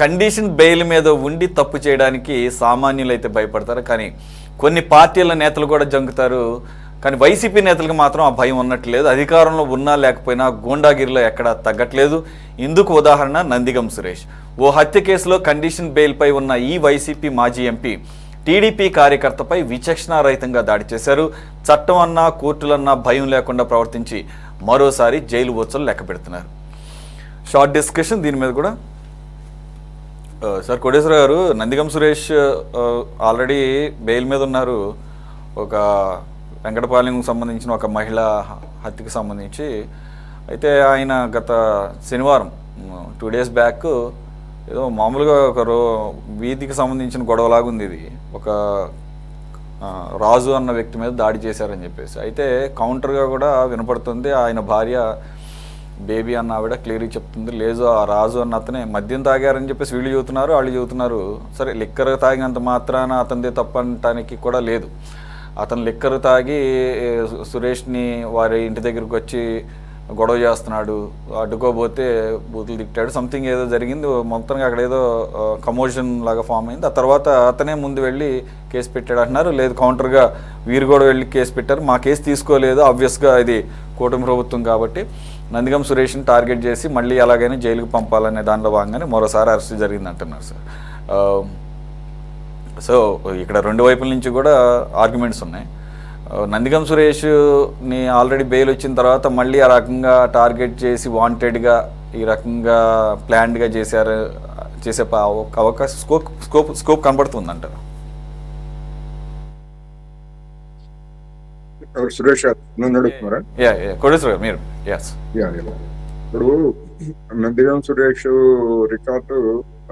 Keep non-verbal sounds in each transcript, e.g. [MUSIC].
Condition bail మీద ఉండి తప్పు చేయడానికి సామాన్యులు అయితే భయపడతారు. కానీ కొన్ని పార్టీల నేతలు కూడా జంకుతారు. కానీ వైసీపీ నేతలకు మాత్రం ఆ భయం ఉన్నట్లేదు అధికారంలో ఉన్నా లేకపోయినా గూండాగిరిలో ఎక్కడా తగ్గట్లేదు. ఇందుకు ఉదాహరణ నందిగం సురేష్. ఓ హత్య కేసులో కండిషన్ బెయిల్పై ఉన్న ఈ వైసీపీ మాజీ ఎంపీ టీడీపీ కార్యకర్తపై విచక్షణారహితంగా దాడి చేశారు. చట్టం అన్నా కోర్టులన్నా భయం లేకుండా ప్రవర్తించి మరోసారి జైలు ఓచలు లెక్క పెడుతున్నారు షార్ట్ డిస్కషన్ దీని మీద కూడా సార్ కోటేశ్వర గారు నందిగం సురేష్ ఆల్రెడీ బెయిల్ మీద ఉన్నారు. ఒక వెంకటపాలెంకు సంబంధించిన ఒక మహిళ హత్యకు సంబంధించి. అయితే ఆయన గత శనివారం టూ డేస్ బ్యాక్ ఏదో మామూలుగా ఒక రో వీధికి సంబంధించిన గొడవలాగా ఉంది ఇది. ఒక రాజు అన్న వ్యక్తి మీద దాడి చేశారని చెప్పేసి. అయితే కౌంటర్గా కూడా వినపడుతుంది ఆయన భార్య బేబీ అన్న ఆవిడ క్లియర్గా చెప్తుంది లేదు ఆ రాజు అన్న అతనే మద్యం తాగారని చెప్పేసి వీళ్ళు చెబుతున్నారు వాళ్ళు చెబుతున్నారు సరే లిక్కర్ తాగినంత మాత్రాన అతనిదే తప్పనటానికి కూడా లేదు. అతను లిక్కర్ తాగి సురేష్ని వారి ఇంటి దగ్గరికి వచ్చి గొడవ చేస్తున్నాడు అడ్డుకోబోతే బూతులు తిట్టాడు సంథింగ్ ఏదో జరిగింది మొత్తంగా అక్కడ ఏదో కమోషన్ లాగా ఫామ్ అయింది. ఆ తర్వాత అతనే ముందు వెళ్ళి కేసు పెట్టాడు అంటున్నారు లేదు కౌంటర్గా వీరు కూడా వెళ్ళి కేసు పెట్టారు మా కేసు తీసుకోలేదు ఆబ్వియస్గా ఇది కూటమి ప్రభుత్వం కాబట్టి. నందిగం సురేష్ని టార్గెట్ చేసి మళ్ళీ ఎలాగైనా జైలుకు పంపాలనే దానిలో భాగంగానే మరోసారి అరెస్ట్ జరిగింది అంటున్నారు సార్ సో ఇక్కడ రెండు వైపుల నుంచి కూడా ఆర్గ్యుమెంట్స్ ఉన్నాయి. నందిగం సురేష్ని ఆల్రెడీ బెయిల్ వచ్చిన తర్వాత మళ్ళీ ఆ రకంగా టార్గెట్ చేసి వాంటెడ్గా ఈ రకంగా ప్లాన్డ్గా చేశారు చేసే ఒక అవకాశం స్కోప్ స్కోప్ స్కోప్ కనబడుతుంది అంటారు సురేష్ నన్ను అడుగుతున్నారా? గారు మీరు. ఇప్పుడు నందిగం సురేష్ రికార్డు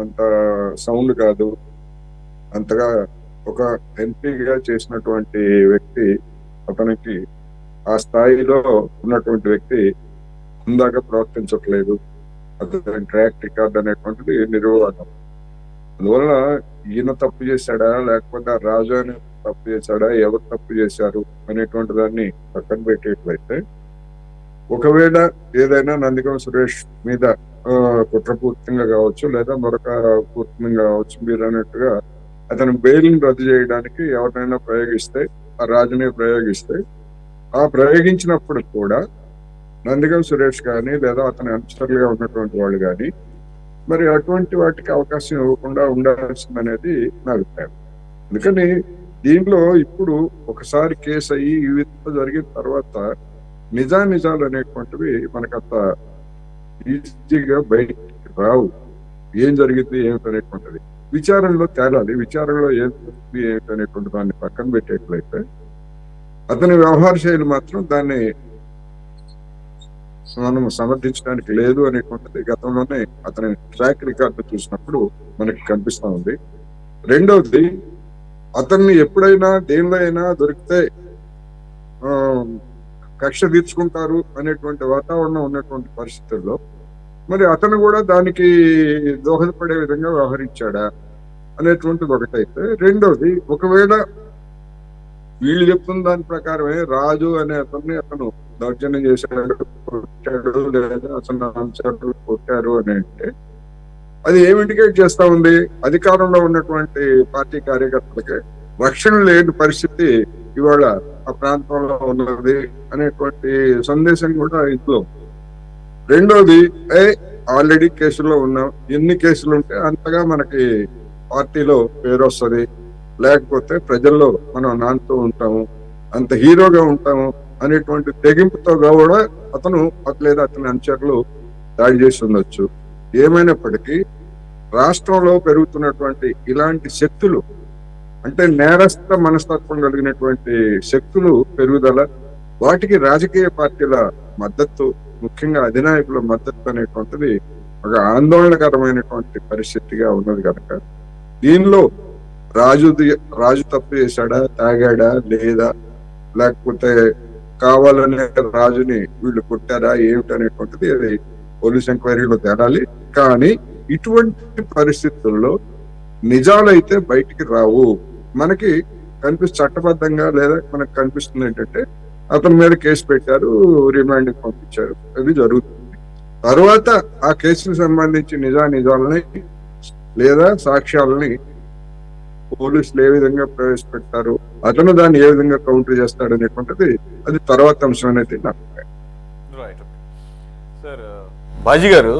అంత సౌండ్ కాదు. అంతగా ఒక ఎంపీగా చేసినటువంటి వ్యక్తి అతనికి ఆ స్థాయిలో ఉన్నటువంటి వ్యక్తి ఉందాక ప్రవర్తించట్లేదు. అతని ట్రాక్ రికార్డ్ అనేటువంటిది నిర్వాహకం అందువల్ల ఈయన తప్పు చేశాడా? లేకపోతే రాజు అనే తప్పు చేశాడా? ఎవరు తప్పు చేశారు? అనేటువంటి దాన్ని పక్కన పెట్టేట్లయితే ఒకవేళ ఏదైనా నందిగం సురేష్ మీద ఆ, కావచ్చు లేదా మరొక పూర్తిగా కావచ్చు మీరు అన్నట్టుగా అతను బెయిల్ని రద్దు చేయడానికి ఎవరినైనా ప్రయోగిస్తే ఆ రాజుని ప్రయోగిస్తే ఆ ప్రయోగించినప్పుడు కూడా నందిగం సురేష్ కానీ లేదా అతని అనుచరులుగా ఉన్నటువంటి వాళ్ళు కానీ మరి అటువంటి వాటికి అవకాశం ఇవ్వకుండా ఉండాల్సిందనేది నా అభిప్రాయం. అందుకని దీనిలో ఇప్పుడు ఒకసారి కేసు అయ్యి ఈ విధంగా జరిగిన తర్వాత నిజానిజాలు అనేటువంటివి మనకంత ఈజీగా బయటికి రావు. ఏం జరిగింది ఏమిటనేటువంటిది విచారణలో తేలాలి. విచారణలో ఏం జరిగింది ఏమిటనేటువంటి దాన్ని పక్కన పెట్టేట్లయితే అతని వ్యవహార శైలి మాత్రం దాన్ని మనం సమర్థించడానికి లేదు అనేటువంటిది గతంలోనే అతని ట్రాక్ రికార్డు చూసినప్పుడు మనకి కనిపిస్తా ఉంది. రెండవది అతన్ని ఎప్పుడైనా దేనిలో అయినా దొరికితే ఆ, కక్ష తీర్చుకుంటారు అనేటువంటి వాతావరణం ఉన్నటువంటి పరిస్థితుల్లో. మరి అతను కూడా దానికి దోహదపడే విధంగా వ్యవహరించాడా అనేటువంటిది ఒకటైతే. రెండోది ఒకవేళ వీళ్ళు చెప్తున్న దాని ప్రకారమే రాజు అనే అతన్ని అతను దౌర్జన్యం చేశాడు కొట్టాడు లేదా అతను అంశాలు కొట్టారు అని అంటే అది ఏమి ఇండికేట్ చేస్తా ఉంది? అధికారంలో ఉన్నటువంటి పార్టీ కార్యకర్తలకి రక్షణ లేని పరిస్థితి ఇవాళ ఆ ప్రాంతంలో ఉన్నది అనేటువంటి సందేశం కూడా ఇందులో రెండోది ఏ ఆల్రెడీ కేసుల్లో ఉన్నాం. ఎన్ని కేసులు ఉంటే అంతగా మనకి పార్టీలో పేరు వస్తుంది లేకపోతే ప్రజల్లో మనం నానుతూ ఉంటాము. అంత హీరోగా ఉంటాము అనేటువంటి తెగింపుతో కూడా అతను లేదా అతని అనుచరులు దాడి చేసి ఉండొచ్చు. ఏమైనప్పటికీ రాష్ట్రంలో పెరుగుతున్నటువంటి ఇలాంటి శక్తులు అంటే నేరస్థ మనస్తత్వం కలిగినటువంటి శక్తులు పెరుగుదల వాటికి రాజకీయ పార్టీల మద్దతు ముఖ్యంగా అధినాయకుల మద్దతు అనేటువంటిది ఒక ఆందోళనకరమైనటువంటి పరిస్థితిగా ఉన్నది కనుక దీనిలో రాజు రాజు తప్పు చేశాడా తాగాడా లేదా లేకపోతే కావాలనే రాజుని వీళ్ళు కొట్టారా ఏమిటనేటువంటిది అది పోలీస్ ఎంక్వైరీలో తేలాలి. కానీ ఇటువంటి పరిస్థితుల్లో నిజాలైతే బయటికి రావు. మనకి కనిపిస్తు చట్టబద్ధంగా లేదా మనకు కనిపిస్తుంది ఏంటంటే అతని మీద కేసు పెట్టారు రిమాండ్ పంపించారు. అది జరుగుతుంది. తర్వాత ఆ కేసుకు సంబంధించి నిజా నిజాలని లేదా సాక్ష్యాలని పోలీసులు ఏ విధంగా ప్రవేశపెడతారు అతను దాన్ని ఏ విధంగా కౌంటర్ చేస్తాడు అనేటువంటిది అది తర్వాత అంశం అనేది నా అభిప్రాయం. బాజీ గారు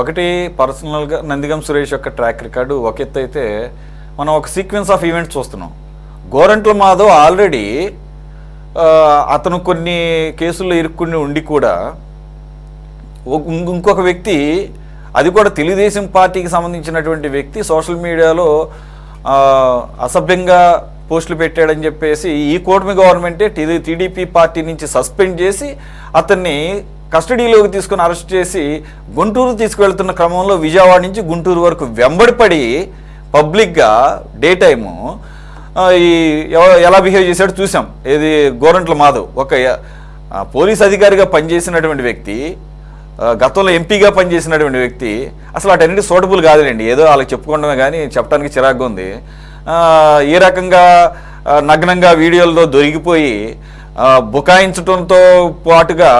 ఒకటి పర్సనల్గా నందిగం సురేష్ యొక్క ట్రాక్ రికార్డు ఒక ఎత్తు అయితే మనం ఒక సీక్వెన్స్ ఆఫ్ ఈవెంట్స్ చూస్తున్నాం. గోరంట్ల మాధవ్ ఆల్రెడీ అతను కొన్ని కేసుల్లో ఇరుక్కుని ఉండి కూడా ఇంకొక వ్యక్తి అది కూడా తెలుగుదేశం పార్టీకి సంబంధించినటువంటి వ్యక్తి సోషల్ మీడియాలో అసభ్యంగా పోస్టులు పెట్టాడని చెప్పేసి ఈ కూటమి గవర్నమెంటే టీడీపీ పార్టీ నుంచి సస్పెండ్ చేసి అతన్ని కస్టడీలోకి తీసుకుని అరెస్ట్ చేసి గుంటూరు తీసుకువెళ్తున్న క్రమంలో విజయవాడ నుంచి గుంటూరు వరకు వెంబడిపడి పబ్లిక్గా డే టైము ఈ ఎలా బిహేవ్ చేశాడో చూసాం ఏది గోరంట్ల మాధవ్. ఒక పోలీస్ అధికారిగా పనిచేసినటువంటి వ్యక్తి గతంలో ఎంపీగా పనిచేసినటువంటి వ్యక్తి అసలు వాటన్నిటి సూటబుల్ కాదులేండి. ఏదో వాళ్ళకి చెప్పుకోవడమే కానీ చెప్పడానికి చిరాగ్గా ఉంది. ఏ రకంగా నగ్నంగా వీడియోలతో దొరికిపోయి బుకాయించటంతో బుకాయించడంతో పాటుగా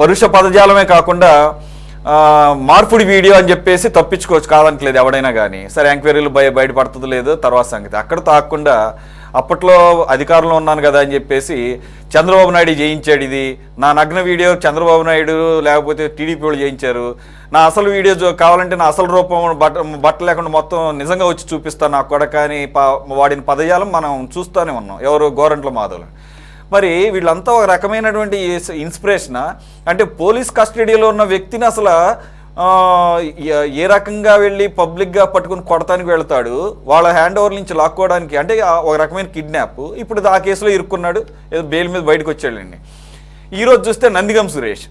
పరుష పదజాలమే కాకుండా మార్పుడి వీడియో అని చెప్పేసి తప్పించుకోవచ్చు. కాదనట్లేదు ఎవడైనా కానీ సరే ఎంక్వైరీలు బయ బయటపడుతుంది లేదు తర్వాత సంగతి. అక్కడ తాకుండా అప్పట్లో అధికారంలో ఉన్నాను కదా అని చెప్పేసి చంద్రబాబు నాయుడు చేయించాడు ఇది. నా నగ్న వీడియో చంద్రబాబు నాయుడు లేకపోతే టీడీపీ వాళ్ళు చేయించారు నా అసలు వీడియో కావాలంటే నా అసలు రూపం బట్ట బట్ట లేకుండా మొత్తం నిజంగా వచ్చి చూపిస్తాను నా కొడక అని వాడిన పదజాలం మనం చూస్తూనే ఉన్నాం. ఎవరు? గోరంట్ల మాధవులు. మరి వీళ్ళంతా ఒక రకమైనటువంటి ఇన్స్పిరేషన్? అంటే పోలీస్ కస్టడీలో ఉన్న వ్యక్తిని అసలు ఏ- రకంగా వెళ్ళి పబ్లిక్గా పట్టుకుని కొడటానికి వెళ్తాడు వాళ్ళ హ్యాండ్ ఓవర్ నుంచి లాక్కోవడానికి అంటే ఒక రకమైన కిడ్నాప్ ఇప్పుడు ఆ కేసులో ఇరుక్కున్నాడు ఏదో బెయిల్ మీద బయటకు వచ్చాడండి. ఈరోజు చూస్తే నందిగం సురేష్.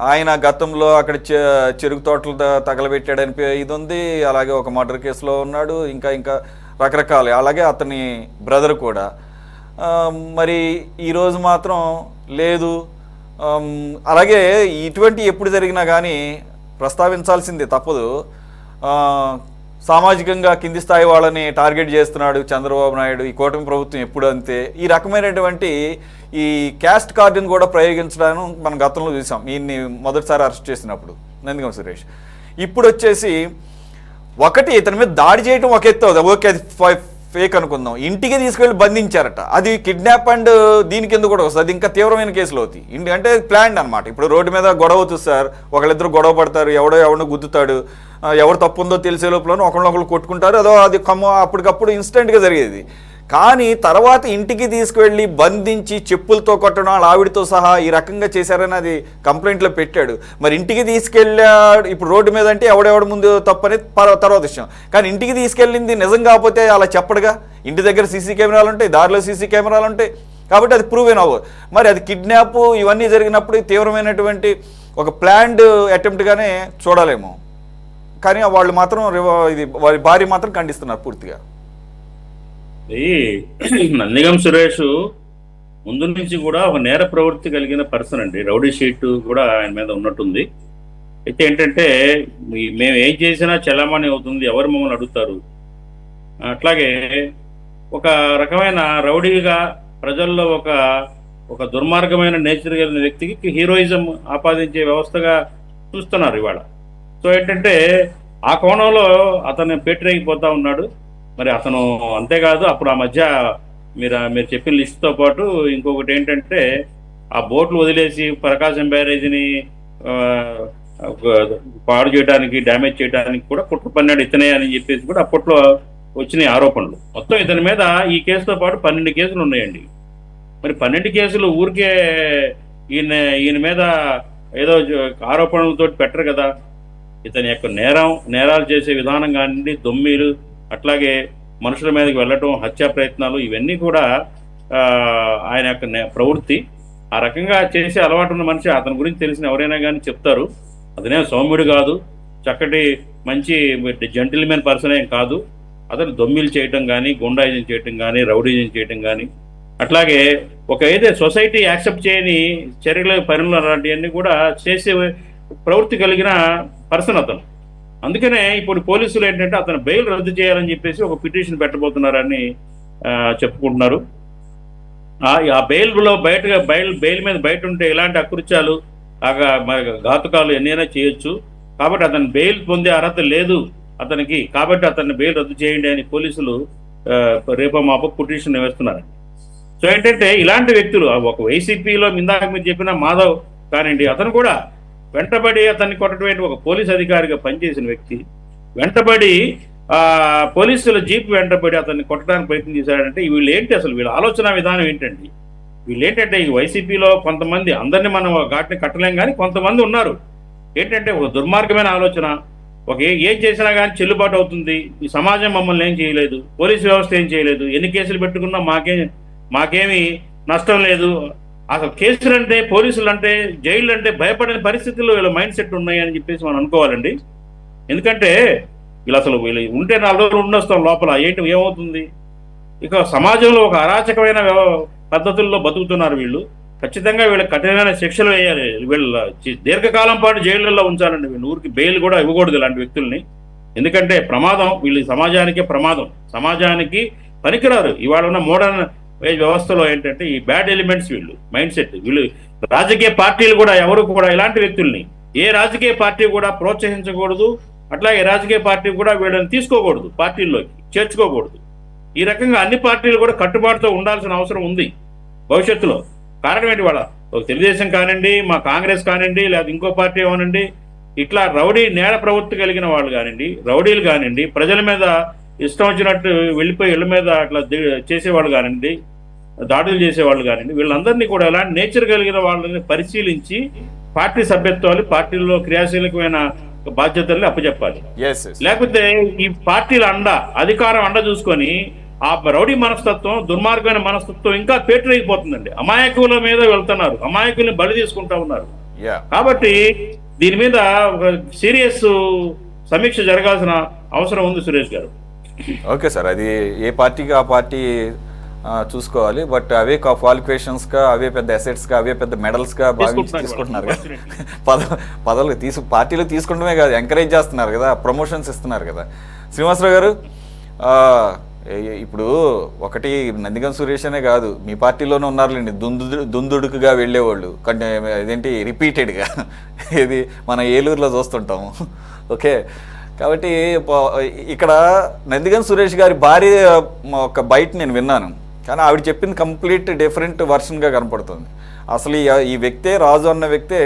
ఆయన గతంలో అక్కడ చె- చెరుకు తోటలు తగలబెట్టాడని పే- ఇది ఉంది అలాగే ఒక మర్డర్ కేసులో ఉన్నాడు ఇంకా ఇంకా రకరకాలు. అలాగే అతని బ్రదర్ కూడా. మరి ఈరోజు మాత్రం లేదు అలాగే ఇటువంటి ఎప్పుడు జరిగినా కానీ ప్రస్తావించాల్సిందే తప్పదు. సామాజికంగా కింది స్థాయి వాళ్ళని టార్గెట్ చేస్తున్నాడు చంద్రబాబు నాయుడు ఈ కూటమి ప్రభుత్వం ఎప్పుడు అంతే. ఈ రకమైనటువంటి ఈ క్యాస్ట్ కార్డుని కూడా ప్రయోగించడం మనం గతంలో చూసాం. ఈయన్ని మొదటిసారి అరెస్ట్ చేసినప్పుడు. నందిగం సురేష్. ఇప్పుడు వచ్చేసి ఒకటి ఇతని మీద దాడి చేయడం ఒక ఎత్తు ఓకే అది ఫేక్ అనుకుందాం. ఇంటికి తీసుకెళ్ళి బంధించారట. అది కిడ్నాప్ అండ్ దీని కింద కూడా వస్తుంది? అది ఇంకా తీవ్రమైన కేసులు అవుతాయి ఇంటి అంటే ప్లాన్ అనమాట ఇప్పుడు రోడ్డు మీద గొడవ అవుతుంది సార్. ఒకళ్ళిద్దరు గొడవ పడతారు. ఎవడో ఎవడో గుద్దుతాడు. ఎవరు తప్పు ఉందో తెలిసే లోపల ఒకళ్ళొకళ్ళు కొట్టుకుంటారు. అదో అది కమ్మ అప్పటికప్పుడు ఇన్స్టెంట్గా జరిగేది. కానీ తర్వాత ఇంటికి తీసుకువెళ్ళి బంధించి చెప్పులతో కొట్టడం వాళ్ళ ఆవిడతో సహా ఈ రకంగా చేశారని అది కంప్లైంట్లో పెట్టాడు. మరి ఇంటికి తీసుకెళ్ళాడు ఇప్పుడు రోడ్డు మీద అంటే ఎవడెవడ ముందు తప్పని తర్వాత విషయం. కానీ ఇంటికి తీసుకెళ్ళింది నిజం కాకపోతే అలా చెప్పడుగా? ఇంటి దగ్గర సీసీ కెమెరాలు ఉంటాయి దారిలో సీసీ కెమెరాలు ఉంటాయి. కాబట్టి అది ప్రూవ్ అవ్వదు మరి అది కిడ్నాప్ ఇవన్నీ జరిగినప్పుడు తీవ్రమైనటువంటి ఒక ప్లాన్డ్ అటెంప్ట్గానే చూడలేము. కానీ వాళ్ళు మాత్రం ఇది వారి భార్య మాత్రం ఖండిస్తున్నారు పూర్తిగా. [CLEARS THROAT] నందిగం సురేష్ ముందు నుంచి కూడా ఒక నేర ప్రవృత్తి కలిగిన పర్సన్ అండి. రౌడీ షీట్ కూడా ఆయన మీద ఉన్నట్టుంది. అయితే ఏంటంటే మేము ఏం చేసినా చలామణి అవుతుంది ఎవరు మమ్మల్ని అడుగుతారు? అట్లాగే ఒక రకమైన రౌడీగా ప్రజల్లో ఒక ఒక దుర్మార్గమైన నేచర్ కలిగిన వ్యక్తికి హీరోయిజం ఆపాదించే వ్యవస్థగా చూస్తున్నారు ఇవాళ. సో ఏంటంటే ఆ కోణంలో అతను పెట్టిరైపోతా ఉన్నాడు. మరి అతను అంతేకాదు అప్పుడు ఆ మధ్య మీరు మీరు చెప్పిన లిస్ట్తో పాటు ఇంకొకటి ఏంటంటే ఆ బోట్లు వదిలేసి ప్రకాశం బ్యారేజీని పాడు చేయడానికి డ్యామేజ్ చేయడానికి కూడా కుట్ర పన్నాడు ఇతనే అని చెప్పేసి కూడా అప్పట్లో వచ్చినాయి ఆరోపణలు. మొత్తం ఇతని మీద ఈ కేసుతో పాటు పన్నెండు కేసులు ఉన్నాయండి. మరి పన్నెండు కేసులు ఊరికే ఈయన ఈయన మీద ఏదో ఆరోపణలతో పెట్టరు కదా. ఇతని యొక్క నేరం నేరాలు చేసే విధానం కానివ్వండి దొమ్మిలు అట్లాగే మనుషుల మీదకి వెళ్ళటం హత్యా ప్రయత్నాలు ఇవన్నీ కూడా ఆయన యొక్క ప్రవృత్తి. ఆ రకంగా చేసే అలవాటు ఉన్న మనిషి అతని గురించి తెలిసిన ఎవరైనా కానీ చెప్తారు. అతనే సౌమ్యుడు కాదు. చక్కటి మంచి జెంటిల్మెన్ పర్సన్ ఏం కాదు. అతను దొమ్మిలు చేయటం కానీ గుండాయిజం చేయటం కానీ రౌడీజం చేయటం కానీ అట్లాగే ఒక ఏదే సొసైటీ యాక్సెప్ట్ చేయని చర్యలు పనులు అలాంటివన్నీ కూడా చేసే ప్రవృత్తి కలిగిన పర్సన్ అతను. అందుకనే ఇప్పుడు పోలీసులు ఏంటంటే అతను బెయిల్ రద్దు చేయాలని చెప్పేసి ఒక పిటిషన్ పెట్టబోతున్నారని చెప్పుకుంటున్నారు. ఆ- బెయిల్లో బయటగా బెయిల్ బెయిల్ మీద బయట ఉంటే ఇలాంటి అకృత్యాలు ఘాతుకాలు ఎన్నైనా చేయొచ్చు. కాబట్టి అతను బెయిల్ పొందే అర్హత లేదు అతనికి. కాబట్టి అతన్ని బెయిల్ రద్దు చేయండి అని పోలీసులు రేపు రేపో మాపో పిటిషన్ వేస్తున్నారు సో ఏంటంటే ఇలాంటి వ్యక్తులు ఒక వైసీపీలో ఇందాక మీరు చెప్పిన మాధవ్ కానివ్వండి అతను కూడా వెంటబడి అతన్ని కొట్టడం ఒక పోలీస్ అధికారిగా పనిచేసిన వ్యక్తి. వెంటబడి పోలీసుల జీప్ వెంటబడి అతన్ని కొట్టడానికి ప్రయత్నం చేశాడంటే వీళ్ళు ఏంటి అసలు? వీళ్ళ ఆలోచన విధానం ఏంటండి? వీళ్ళు ఏంటంటే ఈ వైసీపీలో కొంతమంది అందరినీ మనం ఘాట్ని కట్టలేం కానీ కొంతమంది ఉన్నారు. ఏంటంటే ఒక దుర్మార్గమైన ఆలోచన. ఒక ఏం చేసినా కానీ చెల్లుబాటు అవుతుంది. ఈ సమాజం మమ్మల్ని ఏం చేయలేదు. పోలీసు వ్యవస్థ ఏం చేయలేదు. ఎన్ని కేసులు పెట్టుకున్నా మాకేం మాకేమి నష్టం లేదు. అసలు కేసులు అంటే పోలీసులు అంటే జైలు అంటే భయపడని పరిస్థితుల్లో వీళ్ళ మైండ్ సెట్ ఉన్నాయని చెప్పేసి మనం అనుకోవాలండి. ఎందుకంటే వీళ్ళు అసలు వీళ్ళు ఉంటే నాలుగు రోజులు ఉండొస్తాం లోపల ఏంటి ఏమవుతుంది? ఇక సమాజంలో ఒక అరాచకమైన పద్ధతుల్లో బతుకుతున్నారు వీళ్ళు. ఖచ్చితంగా వీళ్ళకి కఠినమైన శిక్షలు వేయాలి. వీళ్ళ దీర్ఘకాలం పాటు జైళ్ళల్లో ఉంచాలండి వీళ్ళు. ఊరికి బెయిల్ కూడా ఇవ్వకూడదు ఇలాంటి వ్యక్తుల్ని. ఎందుకంటే ప్రమాదం వీళ్ళు సమాజానికే ప్రమాదం. సమాజానికి పనికిరారు. ఇవాళ ఉన్న మోడర్న్ వ్యవస్థలో ఏంటంటే ఈ బ్యాడ్ ఎలిమెంట్స్ వీళ్ళు మైండ్ సెట్. వీళ్ళు రాజకీయ పార్టీలు కూడా ఎవరు కూడా ఇలాంటి వ్యక్తుల్ని ఏ రాజకీయ పార్టీ కూడా ప్రోత్సహించకూడదు అట్లాగే రాజకీయ పార్టీ కూడా వీళ్ళని తీసుకోకూడదు పార్టీల్లోకి చేర్చుకోకూడదు. ఈ రకంగా అన్ని పార్టీలు కూడా కట్టుబాటుతో ఉండాల్సిన అవసరం ఉంది భవిష్యత్తులో. కారణం ఏంటి వాళ్ళ? ఒక తెలుగుదేశం కానివ్వండి మా కాంగ్రెస్ కానివ్వండి లేదా ఇంకో పార్టీ ఏమనండి ఇట్లా రౌడీ నేల ప్రవృత్తి కలిగిన వాళ్ళు కానివ్వండి రౌడీలు కానివ్వండి ప్రజల మీద ఇష్టం వచ్చినట్టు వెళ్ళిపోయి ఇళ్ళ మీద అట్లా చేసేవాళ్ళు కానివ్వండి దాడులు చేసేవాళ్ళు కానివ్వండి వీళ్ళందరినీ కూడా ఎలాంటి నేచర్ కలిగిన వాళ్ళని పరిశీలించి పార్టీ సభ్యత్వాలు పార్టీల్లో క్రియాశీలకమైన బాధ్యతల్ని అప్పచెప్పాలి. లేకపోతే ఈ పార్టీల అండ అధికారం అండ చూసుకొని ఆ రౌడీ మనస్తత్వం దుర్మార్గమైన మనస్తత్వం ఇంకా పేటరైపోతుందండి. అమాయకుల మీద వెళ్తున్నారు. అమాయకుల్ని బలి తీసుకుంటా ఉన్నారు. కాబట్టి దీని మీద ఒక సీరియస్ సమీక్ష జరగాల్సిన అవసరం ఉంది సురేష్ గారు. ఓకే సార్ అది ఏ పార్టీకి ఆ పార్టీ చూసుకోవాలి. బట్ అవే క్వాలిఫికేషన్స్గా అవే పెద్ద అసెట్స్గా అవే పెద్ద మెడల్స్గా భావించి తీసుకుంటున్నారు తీసుకుంటున్నారు [LAUGHS] పద పదవులు తీసు పార్టీలు తీసుకుంటమే కాదు ఎంకరేజ్ చేస్తున్నారు కదా ప్రమోషన్స్ ఇస్తున్నారు కదా. శ్రీనివాసరావు గారు ఇప్పుడు ఒకటి నందిగం సురేష్ అనే కాదు మీ పార్టీలోనే ఉన్నారులేండి దుందు దుందుడుకుగా వెళ్ళేవాళ్ళు. కంటే ఇదేంటి రిపీటెడ్గా ఇది [LAUGHS] మన ఏలూరులో చూస్తుంటాము. ఓకే. కాబట్టి ఇక్కడ నందిగన్ సురేష్ గారి భార్య ఒక బయట నేను విన్నాను. కానీ ఆవిడ చెప్పింది కంప్లీట్ డిఫరెంట్ వర్షన్గా కనపడుతుంది. అసలు ఈ వ్యక్తే రాజు అన్న వ్యక్తే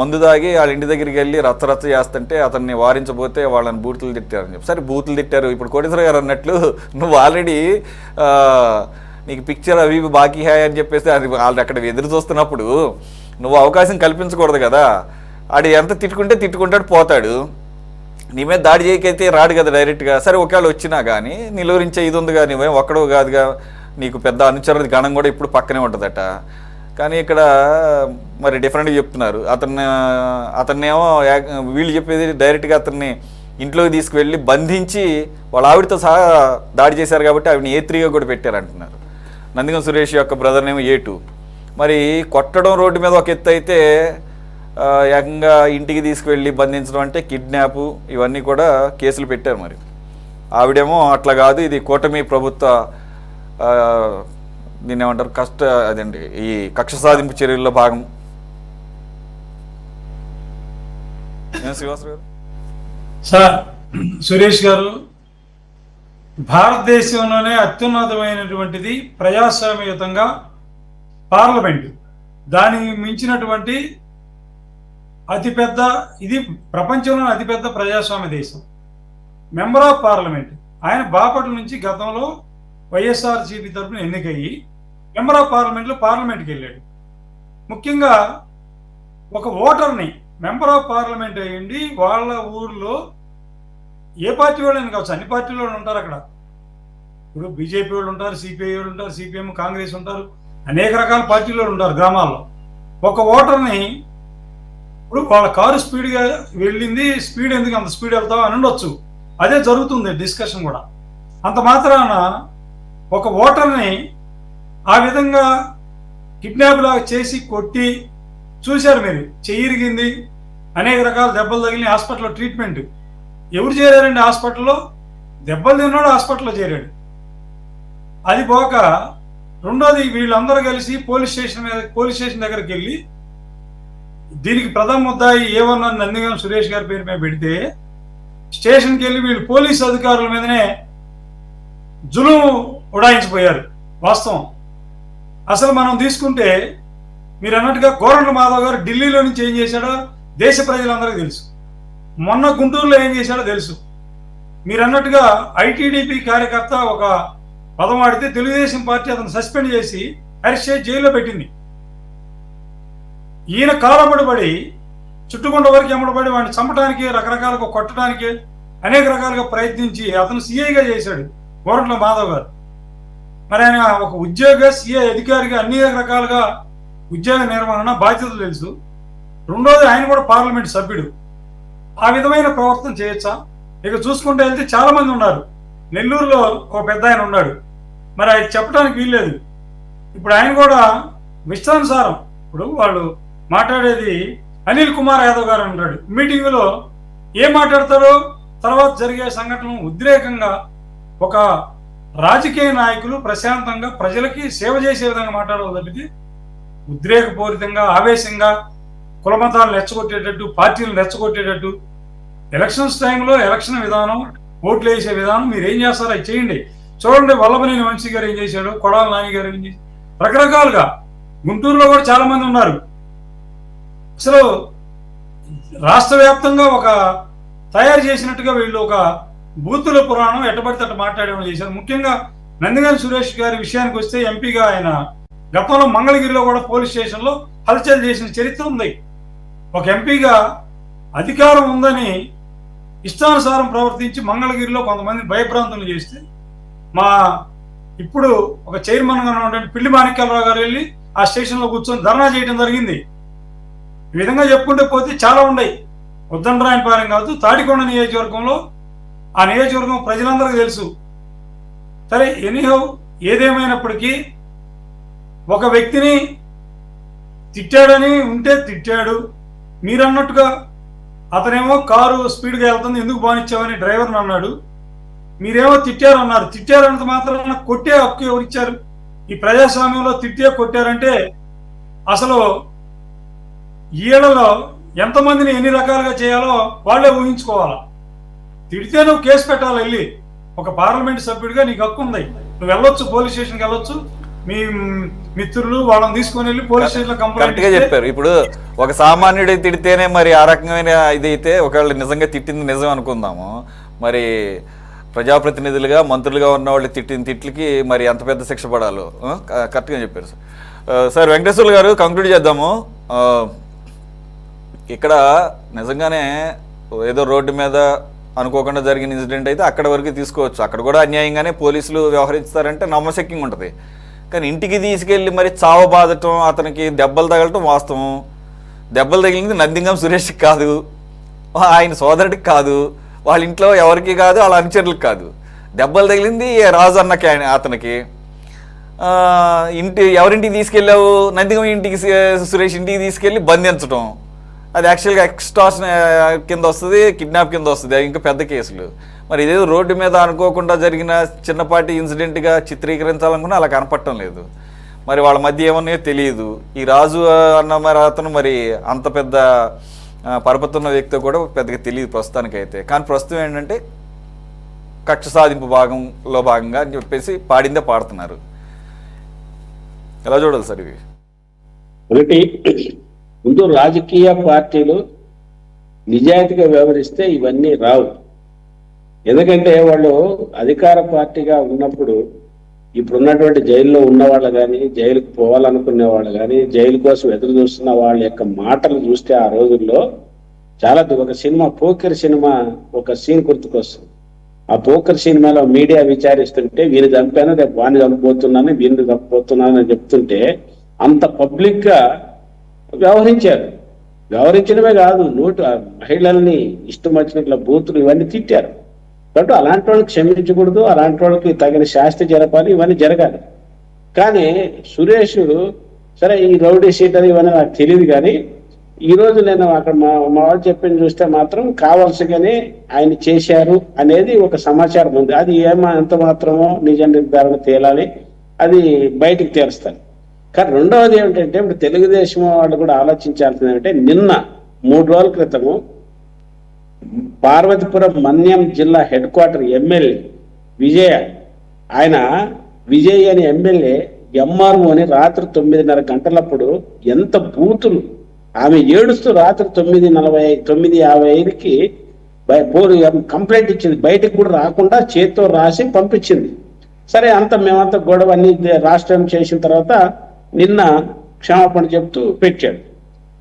మందు దాగి వాళ్ళ ఇంటి దగ్గరికి వెళ్ళి రచ్చ చేస్తుంటే అతన్ని వారించబోతే వాళ్ళని బూతులు తిట్టారని చెప్పి. సరే బూతులు తిట్టారు. ఇప్పుడు కోటేశ్వర గారు అన్నట్లు నువ్వు ఆల్రెడీ నీకు పిక్చర్ అవి ఇవి బాకీ హాయ్ అని చెప్పేసి అది వాళ్ళు అక్కడ ఎదురు చూస్తున్నప్పుడు నువ్వు అవకాశం కల్పించకూడదు కదా. ఆడు ఎంత తిట్టుకుంటే తిట్టుకుంటాడు పోతాడు. నీ మీద దాడి చేయకైతే రాడు కదా డైరెక్ట్గా. సరే ఒకవేళ వచ్చినా కానీ నిలువరించే ఇది ఉందిగా నువ్వేం ఒక్కడో కాదుగా నీకు పెద్ద అనుచరుడి గణం కూడా ఇప్పుడు పక్కనే ఉంటుందట. కానీ ఇక్కడ మరి డిఫరెంట్గా చెప్తున్నారు. అతన్ని అతన్నేమో వీళ్ళు చెప్పేది డైరెక్ట్గా అతన్ని ఇంట్లోకి తీసుకువెళ్ళి బంధించి వాళ్ళ ఆవిడతో సహా దాడి చేశారు కాబట్టి ఆవిడని ఏ త్రీగా కూడా పెట్టారంటున్నారు. నందిగం సురేష్ యొక్క బ్రదర్నేమో ఏ టూ మరి కొట్టడం రోడ్డు మీద ఒక ఎత్తు అయితే ఏకంగా ఇంటికి తీసుకువెళ్ళి బంధించడం అంటే కిడ్నాప్ ఇవన్నీ కూడా కేసులు పెట్టారు మరి. ఆవిడేమో అట్లా కాదు ఇది కూటమి ప్రభుత్వ దీన్ని ఏమంటారు కష్ట అదండి ఈ కక్ష సాధింపు చర్యల్లో భాగం. గారు? సార్ సురేష్ గారు భారతదేశంలోనే అత్యున్నతమైనటువంటిది ప్రజాస్వామ్యయుతంగా పార్లమెంటు. దానికి మించినటువంటి అతిపెద్ద ఇది ప్రపంచంలోనే అతిపెద్ద ప్రజాస్వామ్య దేశం. మెంబర్ ఆఫ్ పార్లమెంట్ ఆయన బాపట్ల నుంచి గతంలో వైఎస్ఆర్సీపీ తరఫున ఎన్నికయ్యి మెంబర్ ఆఫ్ పార్లమెంట్లో పార్లమెంట్కి వెళ్ళాడు. ముఖ్యంగా ఒక ఓటర్ని మెంబర్ ఆఫ్ పార్లమెంట్ అయ్యండి వాళ్ళ ఊర్లో ఏ పార్టీ వాళ్ళని కావచ్చు అన్ని పార్టీల వాళ్ళు ఉంటారు అక్కడ. ఇప్పుడు బీజేపీ వాళ్ళు ఉంటారు సిపిఐ వాళ్ళు ఉంటారు సిపిఎం కాంగ్రెస్ ఉంటారు అనేక రకాల పార్టీలు వాళ్ళు ఉంటారు గ్రామాల్లో. ఒక ఓటర్ని ఇప్పుడు వాళ్ళ కారు స్పీడ్గా వెళ్ళింది స్పీడ్ ఎందుకు అంత స్పీడ్ వెళ్తావు అని ఉండొచ్చు. అదే జరుగుతుంది డిస్కషన్ కూడా. అంత మాత్రాన ఒక ఓటర్ని ఆ విధంగా కిడ్నాప్ లాగా చేసి కొట్టి చూశారు మీరు చెయ్యిరిగింది అనేక రకాల దెబ్బలు తగిలిన హాస్పిటల్లో ట్రీట్మెంట్ ఎవరు చేరారండి హాస్పిటల్లో? దెబ్బలు తిన్నాడు హాస్పిటల్లో చేరాడు. అది పోక రెండోది వీళ్ళందరూ కలిసి పోలీస్ స్టేషన్ మీద పోలీస్ స్టేషన్ దగ్గరికి వెళ్ళి దీనికి ప్రథమ ముద్దాయి ఏమన్నా నందిగం సురేష్ గారి పేరు మీద పెడితే స్టేషన్కి వెళ్ళి వీళ్ళు పోలీస్ అధికారుల మీదనే జులుం ఉడాయించిపోయారు. వాస్తవం. అసలు మనం తీసుకుంటే మీరు అన్నట్టుగా గోరంట్ల మాధవ్ గారు ఢిల్లీలో నుంచి ఏం చేశాడో దేశ ప్రజలందరికీ తెలుసు. మొన్న గుంటూరులో ఏం చేశాడో తెలుసు. మీరు అన్నట్టుగా ఐటీడీపీ కార్యకర్త ఒక పదం ఆడితే తెలుగుదేశం పార్టీ అతను సస్పెండ్ చేసి అరెస్ట్ చేసి జైల్లో పెట్టింది. ఈయన కాలబడిపడి చుట్టుకుండ వరకు ఎమ్మడబడి వాడిని చంపడానికి రకరకాలుగా కొట్టడానికి అనేక రకాలుగా ప్రయత్నించి అతను సీఐగా చేశాడు గోరంట్ల మాధవ్ గారు. మరి ఆయన ఒక ఉద్యోగ సీఏ అధికారిగా అన్ని రకాలుగా ఉద్యోగ నిర్వహణ బాధ్యతలు తెలుసు. రెండోది ఆయన కూడా పార్లమెంట్ సభ్యుడు. ఆ విధమైన ప్రవర్తన చేయొచ్చా? ఇక చూసుకుంటే వెళ్తే చాలా మంది ఉన్నారు. నెల్లూరులో ఒక పెద్ద ఆయన ఉన్నాడు. మరి అది చెప్పడానికి వీల్లేదు. ఇప్పుడు ఆయన కూడా విష్టానుసారం ఇప్పుడు వాళ్ళు మాట్లాడేది అనిల్ కుమార్ యాదవ్ గారు అంటాడు. మీటింగులో ఏం మాట్లాడతారో తర్వాత జరిగే సంఘటనలు ఉద్రేకంగా ఒక రాజకీయ నాయకులు ప్రశాంతంగా ప్రజలకి సేవ చేసే విధంగా మాట్లాడాలి తప్పితే ఉద్రేకపూరితంగా ఆవేశంగా కులమతాలు రెచ్చగొట్టేటట్టు పార్టీలను రెచ్చగొట్టేటట్టు ఎలక్షన్స్ టైంలో ఎలక్షన్ విధానం ఓట్లు వేసే విధానం మీరు ఏం చేస్తారో అది చేయండి. చూడండి వల్లభనేని వంశీ గారు ఏం చేశాడు కొడాల నాని గారు ఏం చేశారు. రకరకాలుగా గుంటూరులో కూడా చాలా మంది ఉన్నారు. అసలు రాష్ట్ర వ్యాప్తంగా ఒక తయారు చేసినట్టుగా వీళ్ళు ఒక బూతుల పురాణం ఎట్టబడితే అట్ట మాట్లాడేమని చేశారు. ముఖ్యంగా నందిగాని సురేష్ గారి విషయానికి వస్తే ఎంపీగా ఆయన గతంలో మంగళగిరిలో కూడా పోలీస్ స్టేషన్లో హల్చల్ చేసిన చరిత్ర ఉంది. ఒక ఎంపీగా అధికారం ఉందని ఇష్టానుసారం ప్రవర్తించి మంగళగిరిలో కొంతమంది భయభ్రాంతులు చేస్తే మా ఇప్పుడు ఒక చైర్మన్గా ఉన్నటువంటి పిల్లి మాణిక్యాలరావు గారు వెళ్ళి ఆ స్టేషన్లో కూర్చొని ధర్నా చేయడం జరిగింది. ఈ విధంగా చెప్పుకుంటే పోతే చాలా ఉన్నాయి. ఉద్దండరాయనపాలెం కాదు తాడికొండ నియోజకవర్గంలో ఆ నియోజకవర్గం ప్రజలందరికీ తెలుసు. సరే ఎనీహో ఏదేమైనప్పటికీ ఒక వ్యక్తిని తిట్టాడని ఉంటే తిట్టాడు. మీరన్నట్టుగా అతనేమో కారు స్పీడ్గా వెళ్తుంది ఎందుకు బానిచ్చావని డ్రైవర్ని అన్నాడు. మీరేమో తిట్టారు అన్నారు. తిట్టారంత మాత్రం కొట్టే హక్కు ఎవరిచ్చారు? ఈ ప్రజాస్వామ్యంలో తిట్టే కొట్టారంటే అసలు ఈడలో ఎంతమందిని ఎన్ని రకాలుగా చేయాలో వాళ్ళే ఊహించుకోవాలి? తిడితే నువ్వు కేసు పెట్టాలి వెళ్ళి. ఒక పార్లమెంట్ సభ్యుడిగా నీకు హక్కు ఉంది. నువ్వు వెళ్ళొచ్చు పోలీస్ స్టేషన్కి వెళ్ళొచ్చు. మీ మిత్రులు వాళ్ళని తీసుకొని వెళ్ళి పోలీస్ స్టేషన్లో కంప్లైంట్ చెప్పారు. ఇప్పుడు ఒక సామాన్యుడి తిడితేనే మరి ఆ రకమైన ఇది అయితే ఒకవేళ నిజంగా తిట్టింది నిజం అనుకుందాము. మరి ప్రజాప్రతినిధులుగా మంత్రులుగా ఉన్న వాళ్ళు తిట్టిన తిట్లకి మరి ఎంత పెద్ద శిక్ష పడాలో? కరెక్ట్గా చెప్పారు సార్. సార్ వెంకటేశ్వర్లు గారు కంక్లూడ్ చేద్దాము. ఇక్కడ నిజంగానే ఏదో రోడ్డు మీద అనుకోకుండా జరిగిన ఇన్సిడెంట్ అయితే అక్కడ వరకు తీసుకోవచ్చు. అక్కడ కూడా అన్యాయంగానే పోలీసులు వ్యవహరిస్తారంటే నమ్మశక్యంగా ఉంటుంది. కానీ ఇంటికి తీసుకెళ్ళి మరి చావ బాధటం అతనికి దెబ్బలు తగలటం వాస్తవం. దెబ్బలు తగిలింది నందింగం సురేష్కి కాదు. ఆయన సోదరుడికి కాదు. వాళ్ళ ఇంట్లో ఎవరికి కాదు వాళ్ళ అనుచరులకు కాదు. దెబ్బలు తగిలింది రాజు అన్న ఆయన అతనికి. ఇంటి ఎవరింటికి తీసుకెళ్ళావు? నందిగం ఇంటికి సురేష్ ఇంటికి తీసుకెళ్ళి బంధించడం అది యాక్చువల్గా ఎక్స్టాషన్ కింద వస్తుంది కిడ్నాప్ కింద వస్తుంది. అది ఇంకా పెద్ద కేసులు. మరి ఇదేదో రోడ్డు మీద అనుకోకుండా జరిగిన చిన్నపాటి ఇన్సిడెంట్గా చిత్రీకరించాలనుకున్నా అలా కనపడటం లేదు. మరి వాళ్ళ మధ్య ఏమన్నాయో తెలియదు. ఈ రాజు అన్న మరి అతను మరి అంత పెద్ద పరపతున్న వ్యక్తి కూడా పెద్దగా తెలియదు ప్రస్తుతానికైతే. కానీ ప్రస్తుతం ఏంటంటే కక్ష సాధింపు భాగంలో భాగంగా అని చెప్పేసి పాడిందే పాడుతున్నారు. ఎలా చూడాలి సార్ ఇవి? ముందు రాజకీయ పార్టీలు నిజాయితీగా వ్యవహరిస్తే ఇవన్నీ రావు. ఎందుకంటే వాళ్ళు అధికార పార్టీగా ఉన్నప్పుడు ఇప్పుడు ఉన్నటువంటి జైల్లో ఉన్న వాళ్ళు కానీ జైలుకు పోవాలనుకునే వాళ్ళు కానీ జైలు కోసం ఎదురు చూస్తున్న వాళ్ళ యొక్క మాటలు చూస్తే ఆ రోజుల్లో చాలా ఒక సినిమా పోకర్ సినిమా ఒక సీన్ గుర్తుకొస్తుంది. ఆ పోకర్ సినిమాలో మీడియా విచారిస్తుంటే వీని చంపాను రేపు వాణి చంపబోతున్నాను వీరిని చంపబోతున్నాను అని చెప్తుంటే అంత పబ్లిక్గా వ్యవహరించారు. వ్యవహరించడమే కాదు నోటు మహిళల్ని ఇష్టం వచ్చినట్ల బూతులు ఇవన్నీ తిట్టారు. కాబట్టి అలాంటి వాళ్ళకి క్షమించకూడదు అలాంటి వాళ్ళకి తగిన శాస్తి జరపాలి ఇవన్నీ జరగాలి. కానీ సురేష్ సరే ఈ రౌడీ సీటర్ ఇవన్నీ నాకు తెలియదు కానీ ఈ రోజు నేను అక్కడ మా మా వాళ్ళు చెప్పింది చూస్తే మాత్రం కావాల్సిగానే ఆయన చేశారు అనేది ఒక సమాచారం ఉంది. అది ఏమా ఎంత మాత్రమో నిజ నిర్ధారణ తేలాలి అది బయటికి తీరుస్తారు కానీ రెండవది ఏమిటంటే ఇప్పుడు తెలుగుదేశం వాళ్ళు కూడా ఆలోచించాల్సింది ఏంటంటే నిన్న మూడు రోజుల క్రితము పార్వతీపురం మన్యం జిల్లా హెడ్ క్వార్టర్ ఎమ్మెల్యే విజయ ఆయన విజయ్ అని ఎమ్మెల్యే ఎంఆర్ఓ అని రాత్రి తొమ్మిదిన్నర గంటలప్పుడు ఎంత బూతులు. ఆమె ఏడుస్తూ రాత్రి తొమ్మిది నలభై తొమ్మిది యాభై ఐదుకి బయ- కంప్లైంట్ ఇచ్చింది. బయటకు కూడా రాకుండా చేత్తో రాసి పంపించింది. సరే అంత మేమంతా గొడవ అన్ని రాష్ట్రం చేసిన తర్వాత నిన్న క్షమాపణ చెప్తూ పెట్టాడు.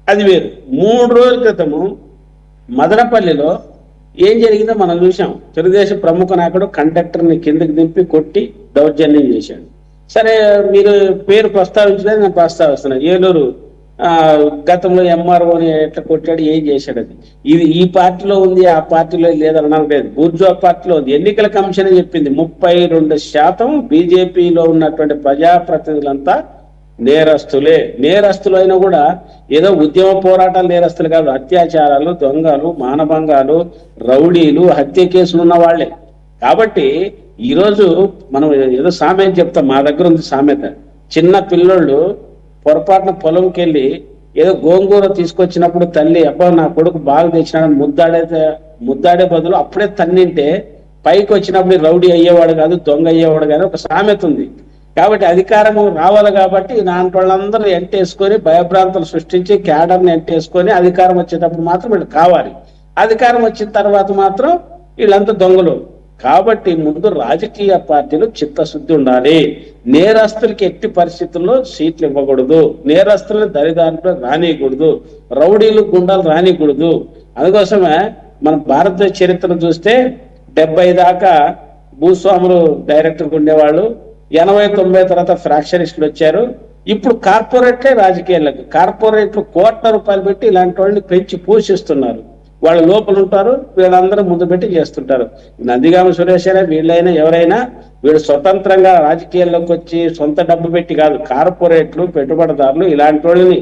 అది వేరు. మూడు రోజుల క్రితము మదనపల్లిలో ఏం జరిగిందో మనం చూసాం తెలుగుదేశం ప్రముఖ నాయకుడు కండక్టర్ని కిందకి దింపి కొట్టి దౌర్జన్యం చేశాడు. సరే మీరు పేరు ప్రస్తావించలేదు నేను ప్రస్తావిస్తున్నాను ఏలూరు గతంలో ఎంఆర్ఓని ఎట్లా కొట్టాడు ఏం చేశాడు అది? ఇది ఈ పార్టీలో ఉంది ఆ పార్టీలో లేదనడం లేదు. బూర్జువా పార్టీలో ఉంది. ఎన్నికల కమిషన్ చెప్పింది. ముప్పై రెండు శాతం బీజేపీలో ఉన్నటువంటి ప్రజాప్రతినిధులంతా నేరస్తులే. నేరస్తులు అయినా కూడా ఏదో ఉద్యమ పోరాటాలు నేరస్తులు కాదు అత్యాచారాలు దొంగలు మానభంగాలు రౌడీలు హత్య కేసులు ఉన్న వాళ్ళే కాబట్టి ఈరోజు మనం ఏదో సామెత చెప్తాం మా దగ్గర ఉంది సామెత. చిన్న పిల్లోళ్ళు పొరపాటున పొలంకి వెళ్ళి ఏదో గోంగూర తీసుకొచ్చినప్పుడు తల్లి అబ్బా నా కొడుకు బాగా తెచ్చినాడని ముద్దాడే ముద్దాడే బదులు అప్పుడే తన్నింటే పైకి వచ్చినప్పుడు రౌడీ అయ్యేవాడు కాదు దొంగ అయ్యేవాడు కాదు ఒక సామెత ఉంది. కాబట్టి అధికారం రావాలి కాబట్టి నాంటి వాళ్ళందరూ ఎంటేసుకొని భయభ్రాంతులు సృష్టించి క్యాడర్ని ఎంటేసుకొని అధికారం వచ్చేటప్పుడు మాత్రం వీళ్ళు కావాలి. అధికారం వచ్చిన తర్వాత మాత్రం వీళ్ళంతా దొంగలు. కాబట్టి ముందు రాజకీయ పార్టీలు చిత్తశుద్ధి ఉండాలి. నేరస్తులకి ఎట్టి పరిస్థితుల్లో సీట్లు ఇవ్వకూడదు. నేరస్తులను దరిదారులు రానియకూడదు. రౌడీలు గుండాలు రానియకూడదు. అందుకోసమే మన భారత చరిత్ర చూస్తే డెబ్బై దాకా భూస్వాములు డైరెక్టర్గా ఉండేవాళ్ళు. ఎనభై తొంభై తర్వాత ఫ్రాక్షనిస్టులు వచ్చారు. ఇప్పుడు కార్పొరేట్లే రాజకీయాలకు కార్పొరేట్లు కోట్ల రూపాయలు పెట్టి ఇలాంటి వాళ్ళని పెంచి పోషిస్తున్నారు. వాళ్ళ లోపల ఉంటారు వీళ్ళందరూ ముందు పెట్టి చేస్తుంటారు. నందిగామ సురేష్ అయినా వీళ్ళైనా ఎవరైనా వీళ్ళు స్వతంత్రంగా రాజకీయాల్లోకి వచ్చి సొంత డబ్బు పెట్టి కాదు కార్పొరేట్లు పెట్టుబడిదారులు ఇలాంటి వాళ్ళని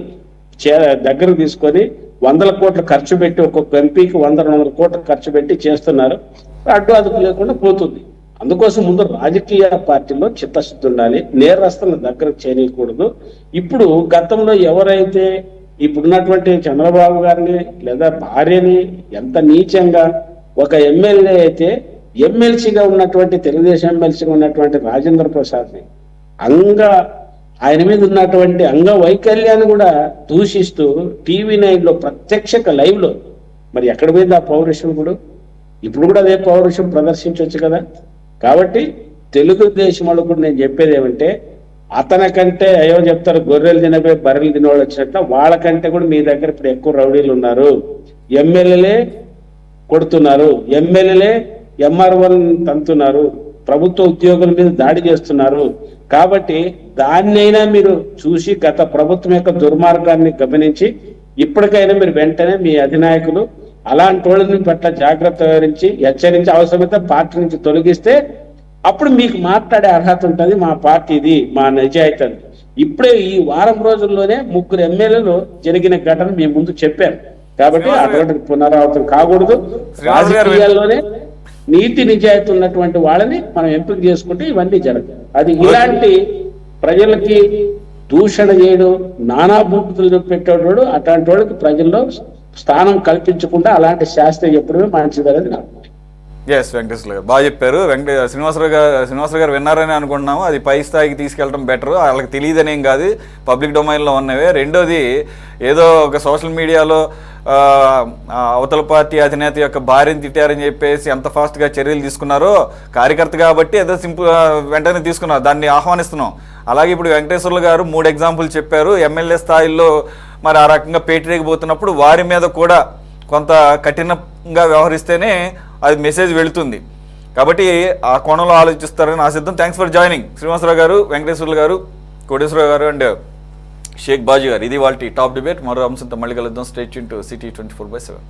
చే దగ్గరకు తీసుకొని వందల కోట్లు ఖర్చు పెట్టి ఒక్కొక్క ఎంపీకి వంద రెండు వందల కోట్లు ఖర్చు పెట్టి చేస్తున్నారు. అడ్డు అదుపు లేకుండా పోతుంది. అందుకోసం ముందు రాజకీయ పార్టీలో చిత్తశుద్ధి ఉండాలి నేరస్తులను దగ్గరకు చేయకూడదు ఇప్పుడు గతంలో ఎవరైతే ఇప్పుడున్నటువంటి చంద్రబాబు గారిని లేదా భార్యని ఎంత నీచంగా ఒక ఎమ్మెల్యే అయితే ఎమ్మెల్సీగా ఉన్నటువంటి తెలుగుదేశం ఎమ్మెల్సీగా ఉన్నటువంటి రాజేంద్ర ప్రసాద్ని అంగ ఆయన మీద ఉన్నటువంటి అంగ వైకల్యాన్ని కూడా దూషిస్తూ టీవీ నైన్లో ప్రత్యక్ష లైవ్లో మరి ఎక్కడ పోయింది ఆ పౌరుషం ఇప్పుడు? ఇప్పుడు కూడా అదే పౌరుషం ప్రదర్శించవచ్చు కదా. కాబట్టి తెలుగుదేశం వాళ్ళు కూడా నేను చెప్పేది ఏమంటే అతనికంటే అయ్యో చెప్తారు గొర్రెలు తినపోయి బర్రెలు తినేవాళ్ళు వచ్చినట్ల వాళ్ళకంటే కూడా మీ దగ్గర ఇప్పుడు ఎక్కువ రౌడీలు ఉన్నారు. ఎమ్మెల్యేలే కొడుతున్నారు. ఎమ్మెల్యేలే ఎంఆర్ఓలను తంతున్నారు. ప్రభుత్వ ఉద్యోగుల మీద దాడి చేస్తున్నారు. కాబట్టి దాన్నైనా మీరు చూసి గత ప్రభుత్వం యొక్క దుర్మార్గాన్ని గమనించి ఇప్పటికైనా మీరు వెంటనే మీ అధినాయకులు అలాంటి వాళ్ళని పట్ల జాగ్రత్త వహించి హెచ్చరించి అవసరమైతే పార్టీ నుంచి తొలగిస్తే అప్పుడు మీకు మాట్లాడే అర్హత ఉంటుంది మా పార్టీ ఇది మా నిజాయితీ ఇప్పుడే ఈ వారం రోజుల్లోనే ముగ్గురు ఎమ్మెల్యేలు జరిగిన ఘటన మీ ముందు చెప్పారు. కాబట్టి అటువంటి పునరావృతం కాకూడదు. రాజకీయాల్లోనే నీతి నిజాయితీ ఉన్నటువంటి వాళ్ళని మనం ఎంపిక చేసుకుంటే ఇవన్నీ జరగదు అది ఇలాంటి ప్రజలకి దూషణ చేయడం నానా బూతులు పెట్టేవాడు అట్లాంటి వాళ్ళకి ప్రజల్లో స్థానం కల్పించకుండా అలాంటి శాస్త్రం ఎప్పుడూ మంచిదనేది నాకు ఎస్ వెంకటేశ్వర గారు. బాగా చెప్పారు. వెంకట శ్రీనివాసరావు గారు శ్రీనివాసరావు గారు విన్నారని అనుకుంటున్నాము. అది పై స్థాయికి తీసుకెళ్ళడం బెటర్ వాళ్ళకి తెలియదనేం కాదు. పబ్లిక్ డొమైన్లో ఉన్నవే. రెండోది ఏదో ఒక సోషల్ మీడియాలో అవతల పార్టీ అధినేత యొక్క భార్యను తిట్టారని చెప్పేసి ఎంత ఫాస్ట్గా చర్యలు తీసుకున్నారో కార్యకర్త కాబట్టి ఏదో సింపుల్ వెంటనే తీసుకున్నారు. దాన్ని ఆహ్వానిస్తున్నాం. అలాగే ఇప్పుడు వెంకటేశ్వర్లు గారు మూడు ఎగ్జాంపుల్ చెప్పారు. ఎమ్మెల్యే స్థాయిలో మరి ఆ రకంగా పేటరేగిపోతున్నప్పుడు వారి మీద కూడా కొంత కఠినంగా వ్యవహరిస్తేనే అది మెసేజ్ వెళుతుంది. కాబట్టి ఆ కోణంలో ఆలోచిస్తారని ఆశిద్దాం థ్యాంక్స్ ఫర్ జాయినింగ్ శ్రీనివాసరావు గారు వెంకటేశ్వర్లు గారు కోటేశ్వరరావు గారు అండ్ షేక్ బాజీ గారు ఇది వాళ్ళ టాప్ డిబేట్. మరో అంశంతో మళ్ళీ కలుద్దాం. State to city twenty four by seven